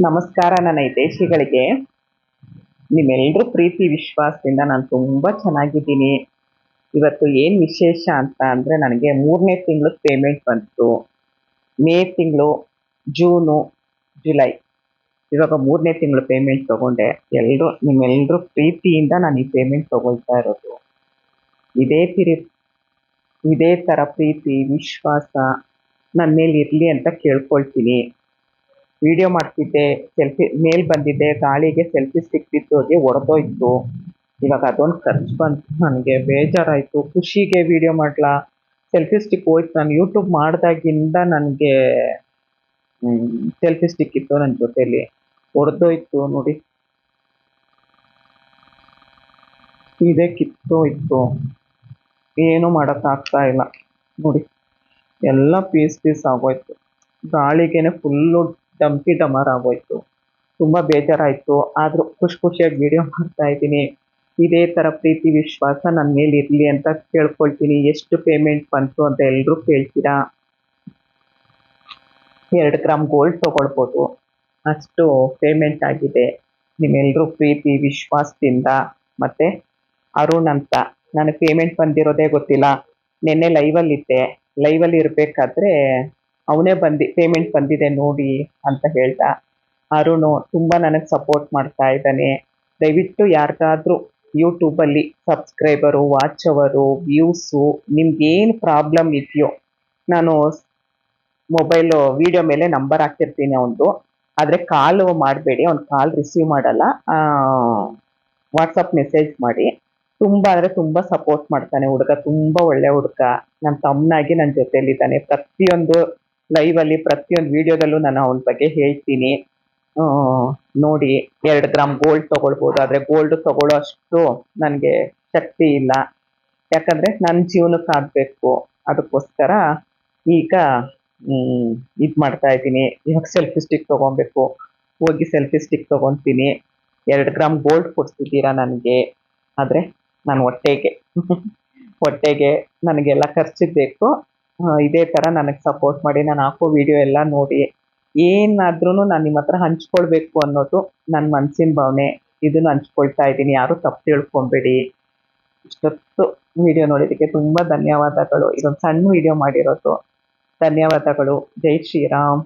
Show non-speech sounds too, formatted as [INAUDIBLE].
ನಮಸ್ಕಾರ ನನ್ನ ಹಿತೇಶಿಗಳಿಗೆ ನಿಮ್ಮೆಲ್ಲರೂ ಪ್ರೀತಿ, ವಿಶ್ವಾಸದಿಂದ ನಾನು ತುಂಬ ಚೆನ್ನಾಗಿದ್ದೀನಿ. ಇವತ್ತು ಏನು ವಿಶೇಷ ಅಂತ ಅಂದರೆ ನನಗೆ ಮೂರನೇ ತಿಂಗಳು ಪೇಮೆಂಟ್ ಬಂತು. ಮೇ ತಿಂಗಳು, ಜೂನು, ಜುಲೈ. ಇವಾಗ ಮೂರನೇ ತಿಂಗಳು ಪೇಮೆಂಟ್ ತೊಗೊಂಡೆ. ಎಲ್ಲರೂ ನಿಮ್ಮೆಲ್ಲರೂ ಪ್ರೀತಿಯಿಂದ ನಾನು ಈ ಪೇಮೆಂಟ್ ತಗೊಳ್ತಾ ಇರೋದು. ಇದೇ ತಿರಿ ಇದೇ ಥರ ಪ್ರೀತಿ, ವಿಶ್ವಾಸ ನನ್ನ ಮೇಲೆ ಇರಲಿ ಅಂತ ಕೇಳ್ಕೊಳ್ತೀನಿ. ವಿಡಿಯೋ ಮಾಡ್ತಿದ್ದೆ ಸೆಲ್ಫಿ ಮೇಲ್ ಬಂದಿದ್ದೆ ಗಾಳಿಗೆ ಸೆಲ್ಫಿ ಸ್ಟಿಕ್ ಬಿದ್ದೋಗಿ ಒಡೆದೋಯ್ತು ಇವಾಗ ಅದೊಂದು ಖರ್ಚು ಬಂತು, ನನಗೆ ಬೇಜಾರಾಯಿತು. ಖುಷಿಗೆ ವಿಡಿಯೋ ಮಾಡ್ಲಾ? ಸೆಲ್ಫಿ ಸ್ಟಿಕ್ ಹೋಯ್ತು, ನಾನು ಯೂಟ್ಯೂಬ್ ಮಾಡಿದಾಗಿಂದ ನನಗೆ ಸೆಲ್ಫಿ ಸ್ಟಿಕ್ ಇತ್ತು ನನ್ನ ಜೊತೆಲಿ. ಒಡೆದೋಯ್ತು ನೋಡಿ. ಇದೇ ಕಿತ್ತೋಯ್ತು ಏನು ಮಾಡೋಕ್ಕಾಗ್ತಾ ಇಲ್ಲ. ನೋಡಿ, ಎಲ್ಲ ಪೀಸ್ ಪೀಸ್ ಆಗೋಯ್ತು. ಗಾಳಿಗೆನೆ ಫುಲ್ಲು ಡಂಪಿ ಡಮರ್ ಆಗೋಯ್ತು ತುಂಬ ಬೇಜಾರಾಯಿತು. ಆದರೂ ಖುಷಿ ಖುಷಿಯಾಗಿ ವಿಡಿಯೋ ಮಾಡ್ತಾ ಇದ್ದೀನಿ. ಇದೇ ಥರ ಪ್ರೀತಿ, ವಿಶ್ವಾಸ ನನ್ನ ಮೇಲೆ ಇರಲಿ ಅಂತ ಕೇಳ್ಕೊಳ್ತೀನಿ. ಎಷ್ಟು ಪೇಮೆಂಟ್ ಬಂತು ಅಂತ ಎಲ್ಲರೂ ಕೇಳ್ತೀರಾ? ಎರಡು ಗ್ರಾಮ್ ಗೋಲ್ಡ್ ತೊಗೊಳ್ಬೋದು. ಅಷ್ಟು ಪೇಮೆಂಟ್ ಆಗಿದೆ. ನಿಮ್ಮೆಲ್ಲರೂ ಪ್ರೀತಿ, ವಿಶ್ವಾಸದಿಂದ. ಮತ್ತು ಅರುಣ್ ಅಂತ. ನನಗೆ ಪೇಮೆಂಟ್ ಬಂದಿರೋದೇ ಗೊತ್ತಿಲ್ಲ. ನಿನ್ನೆ ಲೈವಲ್ಲಿದ್ದೆ ಲೈವಲ್ಲಿ ಇರಬೇಕಾದ್ರೆ ಅವನೇ ಬಂದು ಪೇಮೆಂಟ್ ಬಂದಿದೆ ನೋಡಿ ಅಂತ ಹೇಳ್ದ ಅರುಣು ತುಂಬ ನನಗೆ ಸಪೋರ್ಟ್ ಮಾಡ್ತಾ ಇದ್ದಾನೆ. ದಯವಿಟ್ಟು ಯಾರಿಗಾದ್ರೂ ಯೂಟ್ಯೂಬಲ್ಲಿ ಸಬ್ಸ್ಕ್ರೈಬರು ವಾಚ್ ಅವರು ವ್ಯೂಸು ನಿಮ್ಗೇನು ಪ್ರಾಬ್ಲಮ್ ಇದೆಯೋ, ನಾನು ಮೊಬೈಲು ವಿಡಿಯೋ ಮೇಲೆ ನಂಬರ್ ಹಾಕಿರ್ತೀನಿ ಅವನದು. ಆದರೆ ಕಾಲು ಮಾಡಬೇಡಿ, ಅವ್ನು ಕಾಲ್ ರಿಸೀವ್ ಮಾಡಲ್ಲ. ವಾಟ್ಸಪ್ ಮೆಸೇಜ್ ಮಾಡಿ. ತುಂಬ ಅಂದರೆ ತುಂಬ ಸಪೋರ್ಟ್ ಮಾಡ್ತಾನೆ ಹುಡುಗ, ತುಂಬ ಒಳ್ಳೆ ಹುಡುಗ. ನನ್ನ ತಮ್ಮನಾಗಿ ನನ್ನ ಜೊತೆಯಲ್ಲಿದ್ದಾನೆ ಪ್ರತಿಯೊಂದು ಲೈವಲ್ಲಿ ಪ್ರತಿಯೊಂದು ವಿಡಿಯೋದಲ್ಲೂ ನಾನು ಅವನ ಬಗ್ಗೆ ಹೇಳ್ತೀನಿ. ನೋಡಿ, ಎರಡು ಗ್ರಾಮ್ ಗೋಲ್ಡ್ ತೊಗೊಳ್ಬೋದು. ಆದರೆ ಗೋಲ್ಡ್ ತಗೊಳ್ಳೋ ಅಷ್ಟು ನನಗೆ ಶಕ್ತಿ ಇಲ್ಲ. ಯಾಕಂದರೆ ನನ್ನ ಜೀವನಕ್ಕೆ ಆಗಬೇಕು. ಅದಕ್ಕೋಸ್ಕರ ಈಗ ಇದು ಮಾಡ್ತಾ ಇದ್ದೀನಿ. ಇವಾಗ ಸೆಲ್ಫಿ ಸ್ಟಿಕ್ ತಗೊಬೇಕು. ಹೋಗಿ ಸೆಲ್ಫಿ ಸ್ಟಿಕ್ ತಗೊಂತೀನಿ. ಎರಡು ಗ್ರಾಮ್ ಗೋಲ್ಡ್ ಕೊಡ್ತಿದ್ದೀರಾ ನನಗೆ? ಆದರೆ ನಾನು ಹೊಟ್ಟೆಗೆ [LAUGHS] ಹೊಟ್ಟೆಗೆ ನನಗೆಲ್ಲ ಖರ್ಚಿಗೆ ಬೇಕು ಇದೇ ಥರ ನನಗೆ ಸಪೋರ್ಟ್ ಮಾಡಿ, ನಾನು ಹಾಕೋ ವಿಡಿಯೋ ಎಲ್ಲ ನೋಡಿ. ಏನಾದ್ರೂ ನಾನು ನಿಮ್ಮ ಹತ್ರ ಹಂಚ್ಕೊಳ್ಬೇಕು ಅನ್ನೋದು ನನ್ನ ಮನಸ್ಸಿನ ಭಾವನೆ. ಇದನ್ನು ಹಂಚ್ಕೊಳ್ತಾ ಇದ್ದೀನಿ, ಯಾರೂ ತಪ್ಪು ತಿಳ್ಕೊಬೇಡಿ. ಇಷ್ಟೊತ್ತು ವಿಡಿಯೋ ನೋಡಿದ್ದಕ್ಕೆ ತುಂಬ ಧನ್ಯವಾದಗಳು. ಇದೊಂದು ಸಣ್ಣ ವಿಡಿಯೋ ಮಾಡಿರೋದು. ಧನ್ಯವಾದಗಳು. ಜೈ ಶ್ರೀರಾಮ್.